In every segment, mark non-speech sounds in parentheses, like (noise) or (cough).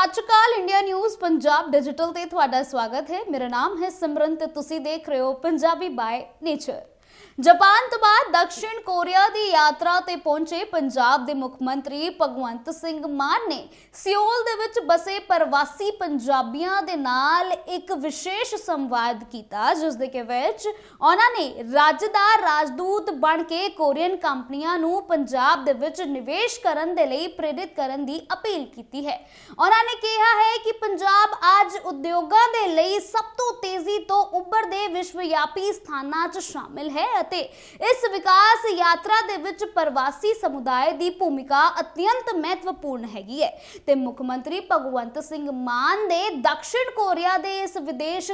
ਸਤਿ ਸ਼੍ਰੀ ਅਕਾਲ, ਇੰਡੀਆ ਨਿਊਜ਼ ਪੰਜਾਬ ਡਿਜੀਟਲ ਤੇ ਤੁਹਾਡਾ ਸਵਾਗਤ ਹੈ। ਮੇਰਾ ਨਾਮ ਹੈ ਸਿਮਰਨ ਤੇ ਤੁਸੀਂ ਦੇਖ ਰਹੇ ਹੋ ਪੰਜਾਬੀ ਬਾਏ ਨੇਚਰ। ਜਾਪਾਨ ਤੋਂ ਬਾਅਦ ਦਕਸ਼ਿਣ ਕੋਰੀਆ ਦੀ ਯਾਤਰਾ ਤੇ ਪਹੁੰਚੇ ਪੰਜਾਬ ਦੇ ਮੁੱਖ ਮੰਤਰੀ ਭਗਵੰਤ ਸਿੰਘ ਮਾਨ ਨੇ ਸਿਓਲ ਦੇ ਵਿੱਚ ਬਸੇ ਪ੍ਰਵਾਸੀ ਪੰਜਾਬੀਆਂ ਦੇ ਨਾਲ ਇੱਕ ਵਿਸ਼ੇਸ਼ ਸੰਵਾਦ ਕੀਤਾ, ਜਿਸ ਦੇ ਕੇ ਵਿੱਚ ਉਹਨਾਂ ਨੇ ਰਾਜ ਦਾ ਰਾਜਦੂਤ ਬਣ ਕੇ ਕੋਰੀਅਨ ਕੰਪਨੀਆਂ ਨੂੰ ਪੰਜਾਬ ਦੇ ਵਿੱਚ ਨਿਵੇਸ਼ ਕਰਨ ਦੇ ਲਈ ਪ੍ਰੇਰਿਤ ਕਰਨ ਦੀ ਅਪੀਲ ਕੀਤੀ ਹੈ। ਉਹਨਾਂ ਨੇ ਕਿਹਾ ਹੈ ਕਿ ਪੰਜਾਬ ਅੱਜ ਉਦਯੋਗਾਂ ਦੇ ਲਈ ਸਭ ਤੋਂ ਤੇਜ਼ੀ ਤੋਂ ਉੱਭਰਦੇ ਵਿਸ਼ਵਵਿਆਪੀ ਸਥਾਨਾਂ 'ਚ ਸ਼ਾਮਿਲ ਹੈ ਅਤੇ ਇਸ ਵਿਕਾਸ ਯਾਤਰਾ ਦੇ ਵਿੱਚ ਪ੍ਰਵਾਸੀ ਸਮੁਦਾਇ ਦੀ ਭੂਮਿਕਾ ਅਤਿਅੰਤ ਮਹੱਤਵਪੂਰਨ ਹੈਗੀ ਹੈ। ਤੇ ਮੁੱਖ ਮੰਤਰੀ ਭਗਵੰਤ ਸਿੰਘ ਮਾਨ ਦੇ ਦਕਸ਼ਿਣ ਕੋਰੀਆ ਦੇ ਇਸ ਵਿਦੇਸ਼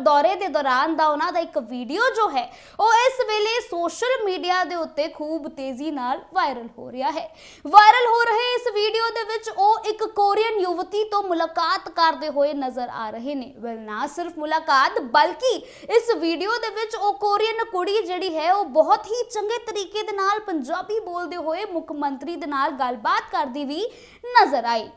ਦੌਰੇ ਦੇ ਦੌਰਾਨ ਦਾ ਉਹਨਾਂ ਦਾ ਇੱਕ ਵੀਡੀਓ ਜੋ ਹੈ, ਉਹ ਇਸ ਵੇਲੇ ਸੋਸ਼ਲ ਮੀਡੀਆ ਦੇ ਉੱਤੇ ਖੂਬ ਤੇਜ਼ੀ ਨਾਲ ਵਾਇਰਲ ਹੋ ਰਿਹਾ ਹੈ। ਵਾਇਰਲ ਹੋ ਰਹੇ ਇਸ ਵੀਡੀਓ ਦੇ ਵਿੱਚ ਉਹ ਇੱਕ ਕੋਰੀਅਨ ਯੁਵਤੀ ਤੋਂ ਮੁਲਾਕਾਤ ਕਰਦੇ ਹੋਏ ਨਜ਼ਰ ਆ ਰਹੇ ਨੇ। ਵੈਲ ਨਾ ਸਿਰਫ ਮੁਲਾਕਾਤ, ਬਲਕਿ ਇਸ ਵੀਡੀਓ ਦੇ ਵਿੱਚ ਉਹ ਕੋਰੀਅਨ ਕੁੜੀ ਜਿਹੜੀ ਹੈ ਉਹ ਬਹੁਤ ਹੀ ਚੰਗੇ ਤਰੀਕੇ ਦੇ ਨਾਲ ਪੰਜਾਬੀ ਬੋਲਦੇ ਹੋਏ ਮੁੱਖ ਮੰਤਰੀ ਦੇ ਨਾਲ ਗੱਲਬਾਤ ਕਰਦੀ ਵੀ ਨਜ਼ਰ ਆਈ।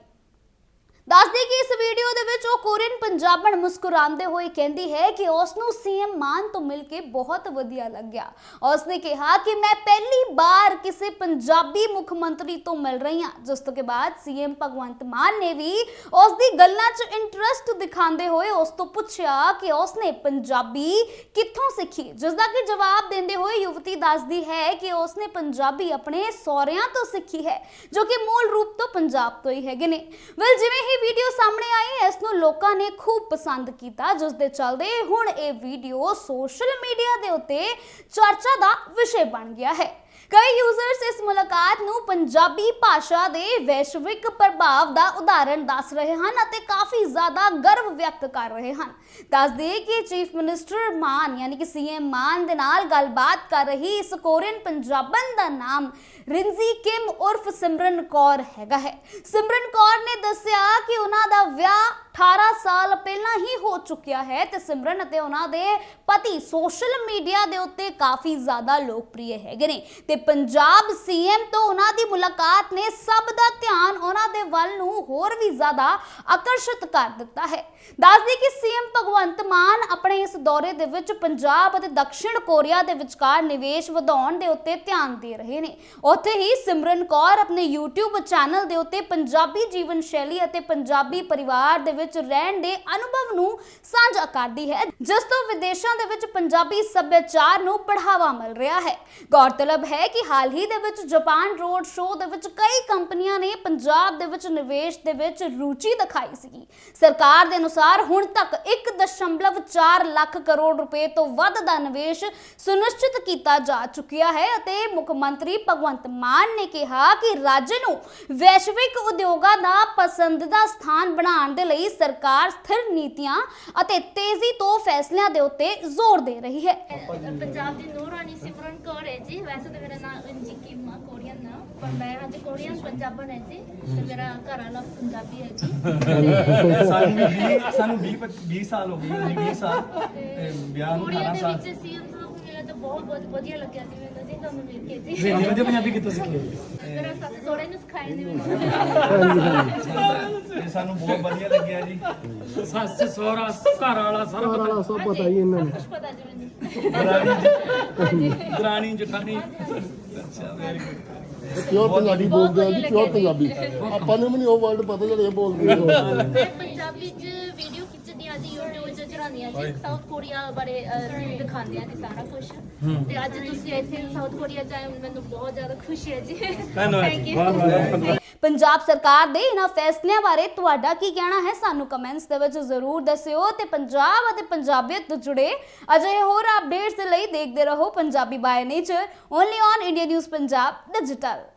ਵੀਡੀਓ ਦੇ ਵਿੱਚ ਉਹ ਕੋਰੀਅਨ ਪੰਜਾਬਣ ਮੁਸਕਰਾਉਂਦੇ ਹੋਏ ਕਹਿੰਦੀ ਹੈ ਕਿ ਉਸ ਨੂੰ ਸੀਐਮ ਮਾਨ ਤੋਂ ਮਿਲ ਕੇ ਬਹੁਤ ਵਧੀਆ ਲੱਗਿਆ। ਉਸ ਨੇ ਕਿਹਾ ਕਿ ਮੈਂ ਪਹਿਲੀ ਵਾਰ ਕਿਸੇ ਪੰਜਾਬੀ ਮੁੱਖ ਮੰਤਰੀ ਤੋਂ ਮਿਲ ਰਹੀ ਹਾਂ। ਜਿਸ ਤੋਂ ਕੇ ਬਾਅਦ ਸੀਐਮ ਭਗਵੰਤ ਮਾਨ ਨੇ ਵੀ ਉਸ ਦੀ ਗੱਲਾਂ 'ਚ ਇੰਟਰਸਟ ਦਿਖਾਉਂਦੇ ਹੋਏ ਉਸ ਤੋਂ ਪੁੱਛਿਆ ਕਿ ਉਸ ਨੇ ਪੰਜਾਬੀ ਕਿੱਥੋਂ ਸਿੱਖੀ? ਜਿਸ ਦਾ ਕਿ ਜਵਾਬ ਦਿੰਦੇ ਹੋਏ ਯੁਵਤੀ ਦੱਸਦੀ ਹੈ ਕਿ ਉਸ ਨੇ ਪੰਜਾਬੀ ਆਪਣੇ ਸਹੁਰਿਆਂ ਤੋਂ ਸਿੱਖੀ ਹੈ, ਜੋ ਕਿ ਮੂਲ ਰੂਪ ਤੋਂ ਪੰਜਾਬ ਤੋਂ ਹੀ ਹੈਗੇ ਨੇ। ਵੈਲ ਜਿਵੇਂ ਹੀ ਵੀਡੀਓ ਸਾਹਮਣੇ ਆਈ ਇਸ ਨੂੰ ਲੋਕਾਂ ਨੇ ਖੂਬ ਪਸੰਦ ਕੀਤਾ ਜਿਸ ਦੇ ਚੱਲਦੇ ਹੁਣ ਇਹ ਵੀਡੀਓ ਸੋਸ਼ਲ ਮੀਡੀਆ ਦੇ ਉੱਤੇ ਚਰਚਾ ਦਾ ਵਿਸ਼ੇ ਬਣ ਗਿਆ ਹੈ। ਕਈ ਯੂਜ਼ਰਸ ਇਸ ਮੁਲਾਕਾਤ ਨੂੰ ਪੰਜਾਬੀ ਭਾਸ਼ਾ ਦੇ ਵੈਸ਼ਵਿਕ ਪ੍ਰਭਾਵ ਦਾ ਉਦਾਹਰਣ ਦੱਸ ਰਹੇ ਹਨ ਅਤੇ ਕਾਫੀ ਜ਼ਿਆਦਾ ਗਰਵ ਵਿਅਕਤ ਕਰ ਰਹੇ ਹਨ। ਦੱਸਦੇ ਕਿ ਚੀਫ ਮਿਨਿਸਟਰ ਮਾਨ ਯਾਨੀ ਕਿ ਸੀਐਮ ਮਾਨ ਦੇ ਨਾਲ ਗੱਲਬਾਤ ਕਰ ਰਹੀ ਇਸ ਕੋਰੀਅਨ ਪੰਜਾਬਣ ਦਾ ਨਾਮ ਰਿੰਜ਼ੀ ਕਿਮ ਉਰਫ ਸਿਮਰਨ ਕੌਰ ਹੈਗਾ ਹੈ। ਸਿਮਰਨ ਕੌਰ ਨੇ ਦੱਸਿਆ ਕਿ ਉਹਨਾਂ ਦਾ ਵਿਆਹ 18 ਸਾਲ ਪਹਿਲਾਂ ਹੀ ਹੋ ਚੁੱਕਿਆ ਹੈ ਤੇ ਸਿਮਰਨ ਅਤੇ ਉਹਨਾਂ ਦੇ ਪਤੀ ਸੋਸ਼ਲ ਮੀਡੀਆ ਦੇ ਉੱਤੇ ਕਾਫੀ ਜ਼ਿਆਦਾ ਲੋਕਪ੍ਰਿਯ ਹੈਗੇ ਨੇ। ਤੇ ਪੰਜਾਬ ਸੀਐਮ ਤੋਂ ਉਹਨਾਂ ਦੀ ਮੁਲਾਕਾਤ ਨੇ ਸਭ ਦਾ ਧਿਆਨ ਉਹਨਾਂ ਦੇ ਵੱਲ ਨੂੰ ਹੋਰ ਵੀ ਜ਼ਿਆਦਾ ਆਕਰਸ਼ਿਤ ਕਰ ਦਿੱਤਾ ਹੈ। ਦੱਸਦੀ ਕਿ ਸੀਐਮ ਭਗਵੰਤ ਮਾਨ ਆਪਣੇ ਇਸ ਦੌਰੇ ਦੇ ਵਿੱਚ ਪੰਜਾਬ ਅਤੇ ਦਕਸ਼ਿਣ ਕੋਰੀਆ ਦੇ ਵਿਚਕਾਰ ਨਿਵੇਸ਼ ਵਧਾਉਣ ਦੇ ਉੱਤੇ ਧਿਆਨ ਦੇ ਰਹੇ ਨੇ। ਉੱਥੇ ਹੀ ਸਿਮਰਨ ਕੌਰ ਆਪਣੇ YouTube ਚੈਨਲ ਦੇ ਉੱਤੇ ਪੰਜਾਬੀ ਜੀਵਨ ਸ਼ੈਲੀ ਅਤੇ ਪੰਜਾਬੀ ਪਰਿਵਾਰ ਦੇ ਵਿੱਚ ਰਹਿਣ ਦੇ ਅਨੁਭਵ ਨੂੰ ਸਾਂਝਾ ਕਰਦੀ ਹੈ, ਜਿਸ ਤੋਂ ਵਿਦੇਸ਼ਾਂ ਦੇ ਵਿੱਚ ਪੰਜਾਬੀ ਸੱਭਿਆਚਾਰ ਨੂੰ ਬੜਾਵਾ ਮਿਲ ਰਿਹਾ ਹੈ। ਗੌਰਤਲਬ ਹੈ ਕਿ ਹਾਲ ਹੀ ਦੇ ਵਿੱਚ ਜਾਪਾਨ ਰੋਡ ਸ਼ੋਅ ਦੇ ਵਿੱਚ ਕਈ ਕੰਪਨੀਆਂ ਨੇ ਪੰਜਾਬ ਦੇ ਵਿੱਚ ਨਿਵੇਸ਼ ਦੇ ਵਿੱਚ ਰੁਚੀ ਦਿਖਾਈ ਸੀ ਸਰਕਾਰ ਦੇ ਅਨੁਸਾਰ ਹੁਣ ਤੱਕ 1.4 ਲੱਖ ਕਰੋੜ ਰੁਪਏ ਤੋਂ ਵੱਧ ਦਾ ਨਿਵੇਸ਼ ਸੁਨਿਸ਼ਚਿਤ ਕੀਤਾ ਜਾ ਚੁੱਕਿਆ ਹੈ ਅਤੇ ਮੁੱਖ ਮੰਤਰੀ ਭਗਵੰਤ ਮਾਨ ਨੇ ਕਿਹਾ ਕਿ ਰਾਜ ਨੂੰ ਵੈਸ਼ਵਿਕ ਉਦਯੋਗਾਂ ਦਾ ਪਸੰਦੀਦਾ ਸਥਾਨ ਬਣਾਉਣ ਦੇ ਲਈ ਸਰਕਾਰ ਸਥਿਰ ਨੀਤੀਆਂ ਅਤੇ ਤੇਜ਼ੀ ਤੋਂ ਫੈਸਲਿਆਂ ਦੇ ਉੱਤੇ ਜ਼ੋਰ ਦੇ ਰਹੀ ਹੈ। ਪੰਜਾਬ ਦੀ ਨੂਰ ਸਿਮਰਨ ਕੌਰ ਹੈ ਜੀ। ਵੈਸੇ ਤਾਂ ਮੇਰਾ ਨਾਮ ਅੰਜੀ ਕੀਮਾ ਕੋਰੀਅਨ ਨਾਮ ਪਰ ਮੈਂ ਅੱਜ ਕੋਰੀਅਨ ਪੰਜਾਬਣ ਹੈ ਜੀ ਤੇ ਮੇਰਾ ਘਰ ਵਾਲਾ ਪੰਜਾਬੀ ਹੈ ਜੀ। ਤੇ ਸਾਨੂੰ ਸਾਨੂੰ 20 20 ਸਾਲ ਹੋ ਗਏ ਜੀ 20 ਸਾਲ ਤੇ ਵਿਆਹ ਨੂੰ ਕੋਰੀਅਨ 18 ਦੇ ਸਾਲ। ਵਿੱਚ ਸੀਐਮ ਸਾਹਿਬ ਨੂੰ ਮਿਲਿਆ ਤਾਂ ਬਹੁਤ ਬਹੁਤ ਵਧੀਆ ਲੱਗਿਆ ਜੀ ਮੈਨੂੰ ਜੀ ਤੁਹਾਨੂੰ ਮਿਲ ਕੇ ਜੀ। ਜੀ ਵਧੀਆ ਪੰਜਾਬੀ ਕਿੱਥੋਂ ਸਿੱਖੀ ਹੈ ਮੇਰਾ ਸੱਸ ਸੋਹਰੇ ਨੇ ਸਿਖਾਈ ਜੀ ਮੈਨੂੰ। ਤੇ ਸਾਨੂੰ ਬਹੁਤ ਵਧੀਆ ਲੱਗਿਆ ਜੀ। ਸੱਸ ਸੋਹਰਾ ਘਰ ਵਾਲਾ ਸਾਰਾ ਪਤਾ ਸਭ ਪਤਾ। ਹੀ ਇਹਨਾਂ ਨੂੰ ਕੁਝ ਪਤਾ ਜੀ ਮੈਨੂੰ। ਦਰਾਣੀ ਜਠਾਣੀ। ਅੱਛਾ ਵੈਰੀ ਗੁੱਡ ਪਿਓਰ ਪੰਜਾਬੀ ਬੋਲਦੇ ਆ ਜੀ ਪਿਓਰ ਪੰਜਾਬੀ। ਆਪਾਂ ਨੂੰ ਵੀ ਨਹੀਂ ਉਹ ਵਰਡ ਪਤਾ ਜਿਹੜੇ ਇਹ ਬੋਲਦੇ ਆ। (laughs) ਪੰਜਾਬੀ ਚ ਵੀਡੀਓ ਖਿੱਚਦੀ ਆ ਜੀ YouTube ਚ ਚੜਾਉਂਦੀ ਆ ਜੀ ਸਾਊਥ ਕੋਰੀਆ ਬਾਰੇ ਅਹ, ਦਿਖਾਉਂਦੇ ਆ ਜੀ ਸਾਰਾ ਕੁਝ ਤੇ ਅੱਜ ਤੁਸੀਂ ਇੱਥੇ ਸਾਊਥ ਕੋਰੀਆ ਚ ਆਏ ਹੋ, ਮੈਨੂੰ ਬਹੁਤ ਜ਼ਿਆਦਾ ਖੁਸ਼ੀ ਹੈ ਜੀ। ਥੈਂਕ ਯੂ ਪੰਜਾਬ ਸਰਕਾਰ ਦੇ ਇਹਨਾਂ ਫੈਸਲਿਆਂ ਬਾਰੇ ਤੁਹਾਡਾ ਕੀ ਕਹਿਣਾ ਹੈ ਸਾਨੂੰ ਕਮੈਂਟਸ ਦੇ ਵਿੱਚ ਜ਼ਰੂਰ ਦੱਸਿਓ ਤੇ ਪੰਜਾਬ ਅਤੇ ਪੰਜਾਬੀਅਤ ਤੋਂ ਜੁੜੇ ਅਜਿਹੇ ਹੋਰ ਅਪਡੇਟਸ ਦੇ ਲਈ ਦੇਖਦੇ ਰਹੋ Punjabi by nature only on India news Punjab digital